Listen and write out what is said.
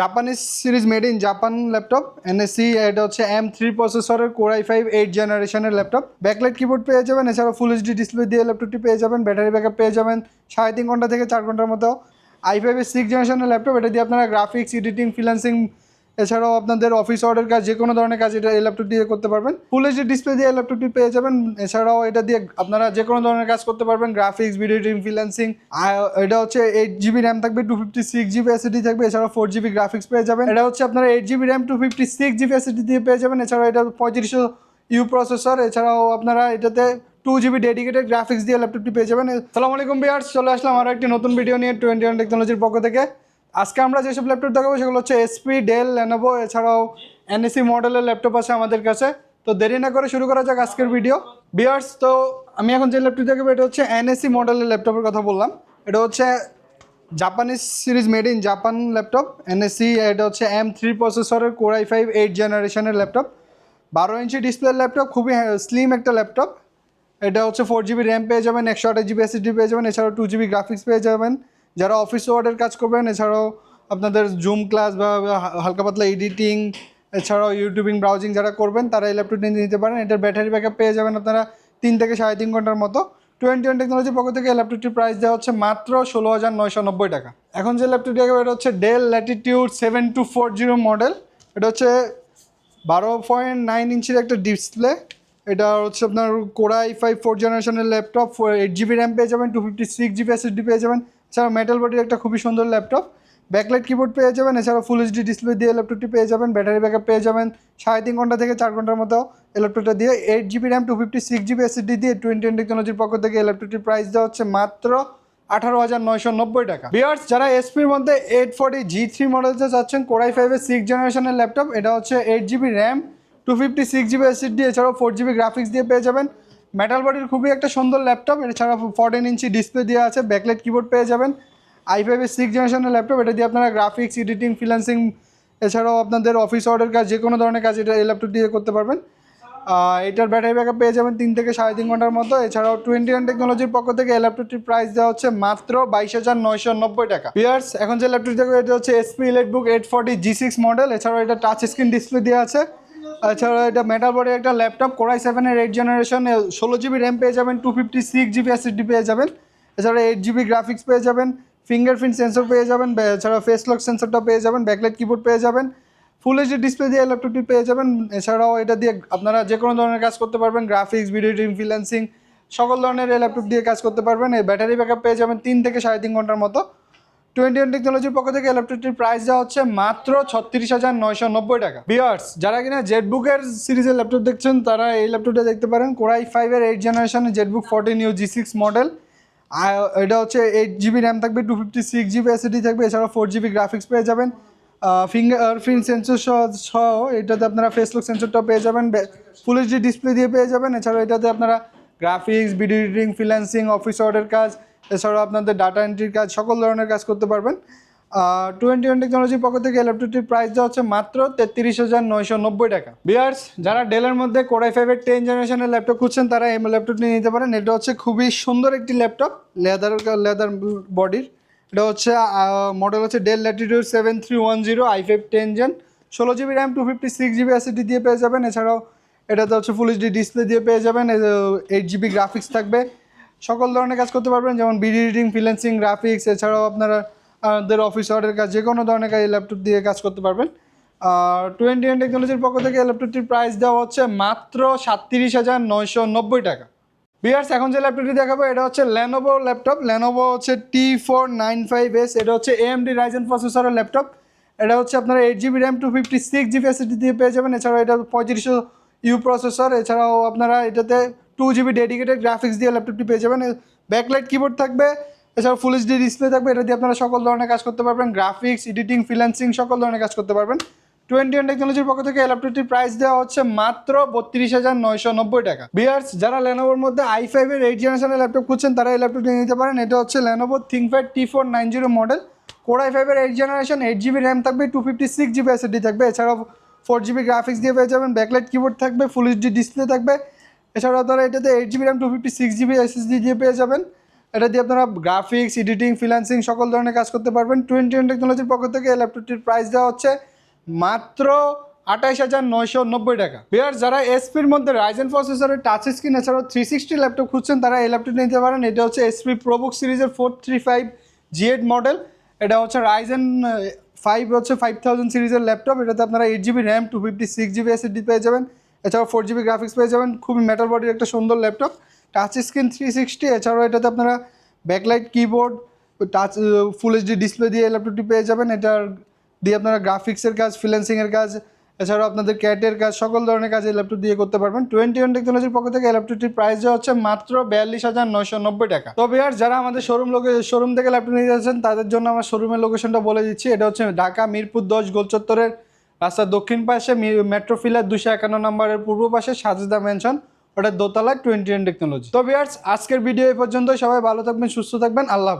Japanese series made in Japan laptop NEC এটা হচ্ছে M three প্রসেসরের কোরাই ফাইভ এইট জেনারেশনের ল্যাপটপ। ব্যাকলাইট কিবোর্ড পেয়ে যাবেন, এছাড়াও ফুল এইচডি ডিসপ্লে দিয়ে ল্যাপটপটি পেয়ে যাবেন, ব্যাটারি ব্যাকআপ পেয়ে যাবেন, সাড়ে তিন ঘণ্টা থেকে চার ঘণ্টার মতো আই ফাইভের সিক্স জেনারেশনের ল্যাপটপ। এটা দিয়ে আপনারা গ্রাফিক্স এডিটিং ফ্রিল্যান্সিং এছাড়াও আপনাদের অফিস অর্ডার কাজ যে কোনো ধরনের কাজ এটা এই ল্যাপটপ দিয়ে করতে পারবেন। ফুল এইচডি ডিসপ্লে দিয়ে ল্যাপটপটি পেয়ে যাবেন। এছাড়াও এটা দিয়ে আপনারা যে কোনো ধরনের কাজ করতে পারবেন। গ্রাফিক্স ভিডিও এডিটিং ফ্রিল্যান্সিং এটা হচ্ছে এইট জিবি র্যাম থাকবে two fifty six GB SSD থাকবে। এছাড়াও ফোর জিবি গ্রাফিক্স পেয়ে যাবেন। এটা হচ্ছে আপনারা eight GB RAM two fifty six GB SSD দিয়ে পেয়ে যাবেন। এছাড়াও এটা পঁয়ত্রিশশো ইউ প্রসেসর এছাড়াও আপনারা এটাতে টু জিবি ডেডিকেটেড গ্রাফিক্স দিয়ে ল্যাপটপটি পেয়ে যাবেন। সালাম আলাইকুম চলে আসলাম আরও একটি নতুন ভিডিও নিয়ে টোয়েন্টি ওয়ান টেকনোলজির পক্ষ থেকে। আজকে আমরা যেসব ল্যাপটপ দেখাবো সেগুলো হচ্ছে এসপি ডেল লেনোভো এছাড়াও এনএসি মডেলের ল্যাপটপ আছে আমাদের কাছে। তো দেরি না করে শুরু করা যাক আজকের ভিডিও বিয়ার্স তো আমি এখন যে ল্যাপটপ দেখাবো, এটা হচ্ছে এনএসি মডেলের ল্যাপটপের কথা বললাম। এটা হচ্ছে Japanese series made in Japan laptop NSC এটা হচ্ছে এম থ্রি প্রসেসরের কোরাই ফাইভ এইট জেনারেশনের ল্যাপটপ বারো ইঞ্চি ডিসপ্লে ল্যাপটপ খুবই স্লিম একটা ল্যাপটপ এটা হচ্ছে ফোর জিবি র্যাম পেয়ে যাবেন, একশো আঠাশ জিবি এসএসডি পেয়ে যাবেন, এছাড়াও টু জিবি গ্রাফিক্স পেয়ে যাবেন। যারা অফিস ওয়ার্ডের কাজ করবেন, এছাড়াও আপনাদের জুম ক্লাস বা হালকা পাতলা এডিটিং এছাড়াও ইউটিউবিং ব্রাউজিং যারা করবেন, তারা এই ল্যাপটপটি নিতে পারেন। এটার ব্যাটারি ব্যাকআপ পেয়ে যাবেন আপনারা তিন থেকে সাড়ে তিন ঘণ্টার মতো। টোয়েন্টি ওয়ান টেকনোলজির পক্ষ থেকে এই ল্যাপটপটির প্রাইস দেওয়া হচ্ছে মাত্র ষোলো হাজার নয়শো নব্বই টাকা। এখন যে ল্যাপটপটি এটা হচ্ছে Dell Latitude seven two four zero model এটা হচ্ছে বারো পয়েন্ট নাইন ইঞ্চির একটা ডিসপ্লে এটা হচ্ছে আপনার কোরাই ফাইভ ফোর জেনারেশনের ল্যাপটপ এইট জিবি র্যাম পেয়ে যাবেন two fifty six GB SSD পেয়ে যাবেন। এছাড়াও মেটাল বডির একটা খুবই সুন্দর ল্যাপটপ ব্যাকলাইট কিবোর্ড পেয়ে যাবেন এছাড়াও ফুল এইচডি ডিসপ্লে দিয়ে ল্যাপটপটি পেয়ে যাবেন ব্যাটারি ব্যাকআপ পেয়ে যাবেন সাড়ে তিন ঘণ্টা থেকে চার ঘণ্টার মতো এই ল্যাপটপটা দিয়ে eight GB RAM two fifty six GB SSD দিয়ে টোয়েন্টি টেকনোলজির পক্ষ থেকে এই ল্যাপটপটির প্রাইস দেওয়া হচ্ছে মাত্র আঠারো হাজার নয়শো নব্বই টাকা। বিয়ার্স যারা এসপির মধ্যে এইট ফোর্টি জি থ্রি মডেলটা চাচ্ছেন কোরাই ফাইভের সিক্স জেনারেশনের ল্যাপটপ এটা হচ্ছে eight GB RAM two fifty six GB SSD এছাড়াও ফোর জিবি গ্রাফিক্স দিয়ে পেয়ে যাবেন। মেটাল বডির খুবই একটা সুন্দর ল্যাপটপ এছাড়া ফোরটিন ইঞ্চি ডিসপ্লে দেওয়া আছে ব্যাকলাইট কিবোর্ড পেয়ে যাবেন। আই ফাইভের সিক্স জেনারেশনের ল্যাপটপ এটা দিয়ে আপনারা গ্রাফিক্স এডিটিং ফ্রিল্যান্সিং এছাড়াও আপনাদের অফিস অর্ডার কাজ যে কোনো ধরনের কাজ, এটা এই ল্যাপটপ দিয়ে করতে পারবেন। এটার ব্যাটারি ব্যাকআপ পেয়ে যাবেন তিন থেকে সাড়ে তিন ঘণ্টার মতো। এছাড়াও টোয়েন্টি ওয়ান টেকনোলজির পক্ষ থেকে এই ল্যাপটপটির প্রাইস দেওয়া হচ্ছে মাত্র বাইশ হাজার নয়শো নব্বই টাকা। বিয়ার্স এখন যে ল্যাপটপ দেখব এটা হচ্ছে HP electric eight forty G six model এছাড়াও এটা টাচ স্ক্রিন ডিসপ্লে দেওয়া আছে। এছাড়াও এটা মেটাল বডির একটা ল্যাপটপ কোরাই সেভেনের এইট জেনারেশন ষোলো জিবি র্যাম পেয়ে যাবেন two fifty six GB SSD পেয়ে যাবেন, এছাড়া এইট জিবি গ্রাফিক্স পেয়ে যাবেন ফিঙ্গারপ্রিন্ট সেন্সর পেয়ে যাবেন এছাড়া ফেস লক সেন্সরটা পেয়ে যাবেন ব্যাকলাইট কিবোর্ড পেয়ে যাবেন ফুল এইচডি ডিসপ্লে দিয়ে ল্যাপটপটি পেয়ে যাবেন, এছাড়াও এটা দিয়ে আপনারা যে কোনো ধরনের কাজ করতে পারবেন গ্রাফিক্স ভিডিও এডিটিং ফ্রিল্যান্সিং সকল ধরনের এই ল্যাপটপ দিয়ে কাজ করতে পারবেন, এই ব্যাটারি ব্যাকআপ পেয়ে যাবেন তিন থেকে সাড়ে তিন ঘণ্টার মতো। টোয়েন্টি ওয়ান টেকনোলজির পক্ষ থেকে ল্যাপটপটির প্রাইস দেওয়া হচ্ছে মাত্র ছত্রিশ হাজার নয়শো নব্বই টাকা। বিয়ার্স যারা কিনা জেটবুকের সিরিজের ল্যাপটপ দেখছেন, তারা এই ল্যাপটপটা দেখতে পারেন। কোরাই ফাইভের এইট জেনারেশনের ZBook fourteen U G six model এটা হচ্ছে এইট জিবি র্যাম থাকবে two fifty six GB SSD থাকবে, এছাড়াও ফোর জিবি গ্রাফিক্স পেয়ে যাবেন। ফিঙ্গার প্রিন্ট সেন্সর সহ সহ এটাতে আপনারা ফেস লক সেন্সরটাও পেয়ে যাবেন। ফুল এইচডি ডিসপ্লে দিয়ে পেয়ে যাবেন। এছাড়াও এটাতে আপনারা graphics video editing freelancing office order কাজ এছাড়াও আপনাদের ডাটা এন্ট্রির কাজ, সকল ধরনের কাজ করতে পারবেন। টোয়েন্টি ওয়ান টেকনোলজির পক্ষ থেকে ল্যাপটপটির দেওয়া হচ্ছে মাত্র তেত্রিশ হাজার নয়শো নব্বই টাকা। বিয়ার্স যারা ডেলের মধ্যে কোরাই ফাইভের টেন জেনারেশনের ল্যাপটপ খুঁজছেন, তারা এই ল্যাপটপটি নিতে পারেন। এটা হচ্ছে খুবই সুন্দর একটি ল্যাপটপ লেদার লেদার বডির এটা হচ্ছে মডেল হচ্ছে Dell Latitude seven three one zero i five ten gen ষোলো GB RAM two fifty six GB SSD দিয়ে পেয়ে যাবেন। এছাড়াও এটাতে হচ্ছে ফুল এইচডি ডিসপ্লে দিয়ে পেয়ে যাবেন। এইট জিবি গ্রাফিক্স থাকবে। সকল ধরনের কাজ করতে পারবেন, যেমন ভিডিও এডিটিং ফ্রিল্যান্সিং গ্রাফিক্স এছাড়াও আপনারা আমাদের অফিস অর্ডার কাজ যে কোনো ধরনের কাজ ল্যাপটপ দিয়ে কাজ করতে পারবেন। আর টোয়েন্টি ওয়ান টেকনোলজির পক্ষ থেকে ল্যাপটপটির প্রাইস দেওয়া হচ্ছে মাত্র সাতত্রিশ হাজার নয়শো নব্বই টাকা। বিয়ার্স এখন যে ল্যাপটপটি দেখাবো, এটা হচ্ছে ল্যানোভো ল্যাপটপ ল্যানোভো হচ্ছে T four nine five S এটা হচ্ছে এএমডি রাইজেন প্রসেসরের ল্যাপটপ এটা হচ্ছে আপনার eight GB RAM two fifty six GB SSD দিয়ে পেয়ে যাবেন। এছাড়াও এটা পঁয়ত্রিশশো ইউ প্রসেসর এছাড়াও আপনারা এটাতে টু জিবি ডেডিকেটেড গ্রাফিক্স দিয়ে ল্যাপটপটি পেয়ে যাবেন। ব্যাকলাইট কিবোর্ড থাকবে, এছাড়াও ফুল এইচডি ডিসপ্লে থাকবে, এটা দিয়ে আপনারা সকল ধরনের কাজ করতে পারবেন। গ্রাফিক্স এডিটিং ফ্রিল্যান্সিং সকল ধরনের কাজ করতে পারবেন। টোয়েন্টি ওয়ান টেকনোলজির পক্ষ থেকে ল্যাপটপটির প্রাইস দেওয়া হচ্ছে মাত্র বত্রিশ হাজার নয়শো নব্বই টাকা। বিয়ার্স যারা লেনোভোর মধ্যে আই ফাইভের এইট জেনারেশনের ল্যাপটপ খুঁজছেন, তারা এই ল্যাপটপটি নিতে পারেন। এটা হচ্ছে Lenovo ThinkPad T four nine zero model core i ফাইভের eight generation eight GB RAM থাকবে two fifty six GB SSD থাকবে। এছাড়াও ফোর জিবি গ্রাফিক্স দিয়ে পেয়ে যাবেন। ব্যাকলাইট কিবোর্ড থাকবে ফুল এইচডি ডিসপ্লে থাকবে। এছাড়াও তারা এটাতে eight GB RAM two fifty six GB SSD দিয়ে পেয়ে যাবেন। এটা দিয়ে আপনারা গ্রাফিক্স এডিটিং ফ্রিল্যান্সিং সকল ধরনের কাজ করতে পারবেন। টোয়েন্টি ওয়ান টেকনোলজির পক্ষ থেকে এই ল্যাপটপটির প্রাইস দেওয়া হচ্ছে মাত্র আঠাইশ হাজার নয়শো নব্বই টাকা। বিয়ার যারা এসপির মধ্যে রাইজেন প্রসেসরের টাচ স্ক্রিন এছাড়াও থ্রি সিক্সটি ল্যাপটপ খুঁজছেন, তারা এই ল্যাপটপ নিতে পারেন। এটা হচ্ছে এসপি প্রোবুক সিরিজের four three five G eight model এটা হচ্ছে রাইজেন ফাইভ হচ্ছে ফাইভ থাউজেন্ড সিরিজের ল্যাপটপ এটাতে আপনারা eight GB RAM two fifty six GB SSD পেয়ে যাবেন। এছাড়াও ফোর জিবি গ্রাফিক্স পেয়ে যাবেন। খুবই মেটাল বডির একটা সুন্দর laptop touch screen three sixty এছাড়াও এটাতে আপনারা backlight keyboard touch full HD display দিয়ে ল্যাপটপটি পেয়ে যাবেন। এটার দিয়ে আপনারা গ্রাফিক্সের কাজ ফ্রিল্যান্সিংয়ের কাজ, এছাড়াও আপনাদের ক্যাটের কাজ, সকল ধরনের কাজ এই ল্যাপটপ দিয়ে করতে পারবেন। টোয়েন্টি ওয়ান টেকনোলজির পক্ষ থেকে এই ল্যাপটপটির প্রাইস দেওয়া হচ্ছে মাত্র বিয়াল্লিশ হাজার নয়শো নব্বই টাকা। তবে আর যারা আমাদের শোরুম লোকে শোরুম থেকে ল্যাপটপ নিয়ে যাচ্ছেন, তাদের জন্য আমার শোরুমের লোকেশনটা বলে দিচ্ছি। এটা হচ্ছে ঢাকা মিরপুর দশ গোলচত্বরের রাস্তার দক্ষিণ পাশে মেট্রোফিলার দুশো একান্ন নম্বরের পূর্ব পাশে সাজেদা মেনশন ওটা দোতলা টোয়েন্টি টেকনোলজি তো বিয়ার্স আজকের ভিডিও এই পর্যন্ত সবাই ভালো থাকবেন, সুস্থ থাকবেন। আল্লাহ।